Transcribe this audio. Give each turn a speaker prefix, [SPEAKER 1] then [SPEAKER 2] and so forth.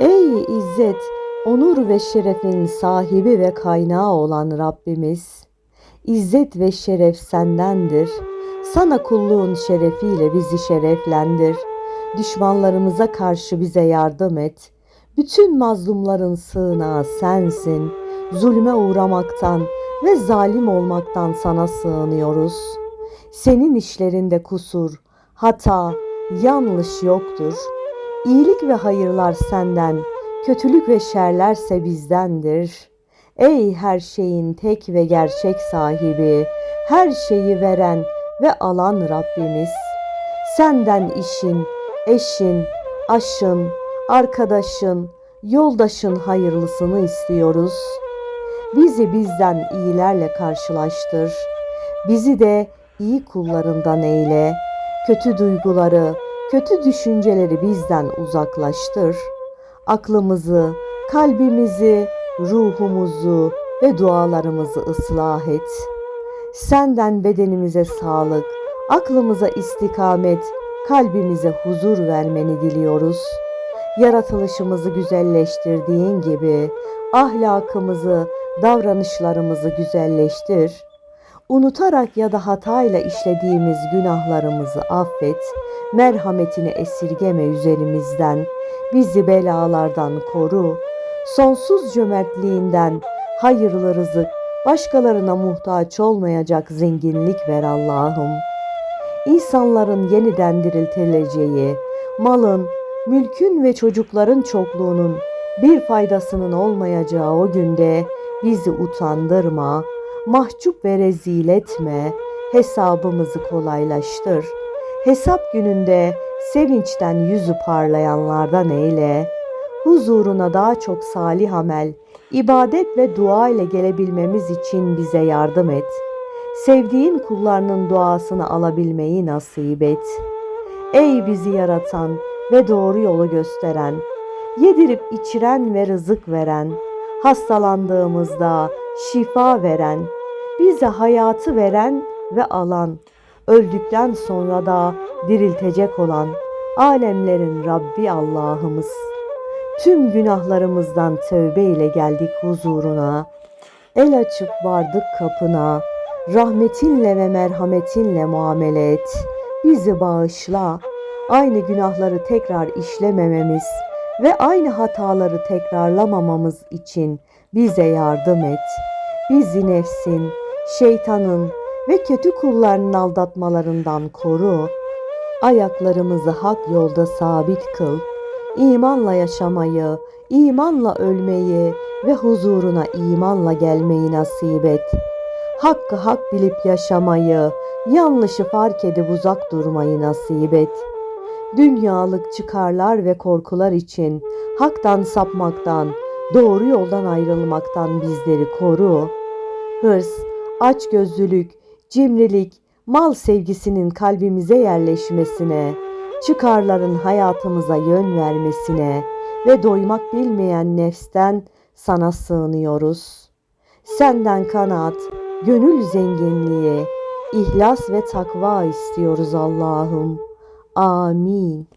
[SPEAKER 1] Ey izzet, onur ve şerefin sahibi ve kaynağı olan Rabbimiz, İzzet ve şeref sendendir. Sana kulluğun şerefiyle bizi şereflendir. Düşmanlarımıza karşı bize yardım et. Bütün mazlumların sığınağı sensin. Zulme uğramaktan ve zalim olmaktan sana sığınıyoruz. Senin işlerinde kusur, hata, yanlış yoktur. İyilik ve hayırlar senden, kötülük ve şerlerse bizdendir. Ey her şeyin tek ve gerçek sahibi, her şeyi veren ve alan Rabbimiz. Senden işin, eşin, aşın, arkadaşın, yoldaşın hayırlısını istiyoruz. Bizi bizden iyilerle karşılaştır. Bizi de iyi kullarından eyle. Kötü duyguları, kötü düşünceleri bizden uzaklaştır. Aklımızı, kalbimizi, ruhumuzu ve dualarımızı ıslah et. Senden bedenimize sağlık, aklımıza istikamet, kalbimize huzur vermeni diliyoruz. Yaratılışımızı güzelleştirdiğin gibi ahlakımızı, davranışlarımızı güzelleştir. Unutarak ya da hatayla işlediğimiz günahlarımızı affet, merhametini esirgeme üzerimizden, bizi belalardan koru, sonsuz cömertliğinden hayırlı rızık, başkalarına muhtaç olmayacak zenginlik ver Allah'ım. İnsanların yeniden diriltileceği, malın, mülkün ve çocukların çokluğunun bir faydasının olmayacağı o günde bizi utandırma, mahcup ve rezil etme, hesabımızı kolaylaştır. Hesap gününde sevinçten yüzü parlayanlardan eyle. Huzuruna daha çok salih amel, ibadet ve dua ile gelebilmemiz için bize yardım et. Sevdiğin kullarının duasını alabilmeyi nasip et. Ey bizi yaratan ve doğru yolu gösteren, yedirip içiren ve rızık veren, hastalandığımızda şifa veren, bize hayatı veren ve alan, öldükten sonra da diriltecek olan alemlerin Rabbi Allah'ımız. Tüm günahlarımızdan tövbe ile geldik huzuruna. El açıp vardık kapına. Rahmetinle ve merhametinle muamele et. Bizi bağışla. Aynı günahları tekrar işlemememiz ve aynı hataları tekrarlamamamız için bize yardım et. Bizi nefsin, şeytanın ve kötü kullarının aldatmalarından koru. Ayaklarımızı hak yolda sabit kıl. İmanla yaşamayı, imanla ölmeyi ve huzuruna imanla gelmeyi nasip et. Hakkı hak bilip yaşamayı, yanlışı fark edip uzak durmayı nasip et. Dünyalık çıkarlar ve korkular için haktan sapmaktan, doğru yoldan ayrılmaktan bizleri koru. Hırs, açgözlülük, cimrilik, mal sevgisinin kalbimize yerleşmesine, çıkarların hayatımıza yön vermesine ve doymak bilmeyen nefsten sana sığınıyoruz. Senden kanaat, gönül zenginliği, ihlas ve takva istiyoruz Allah'ım. Amin.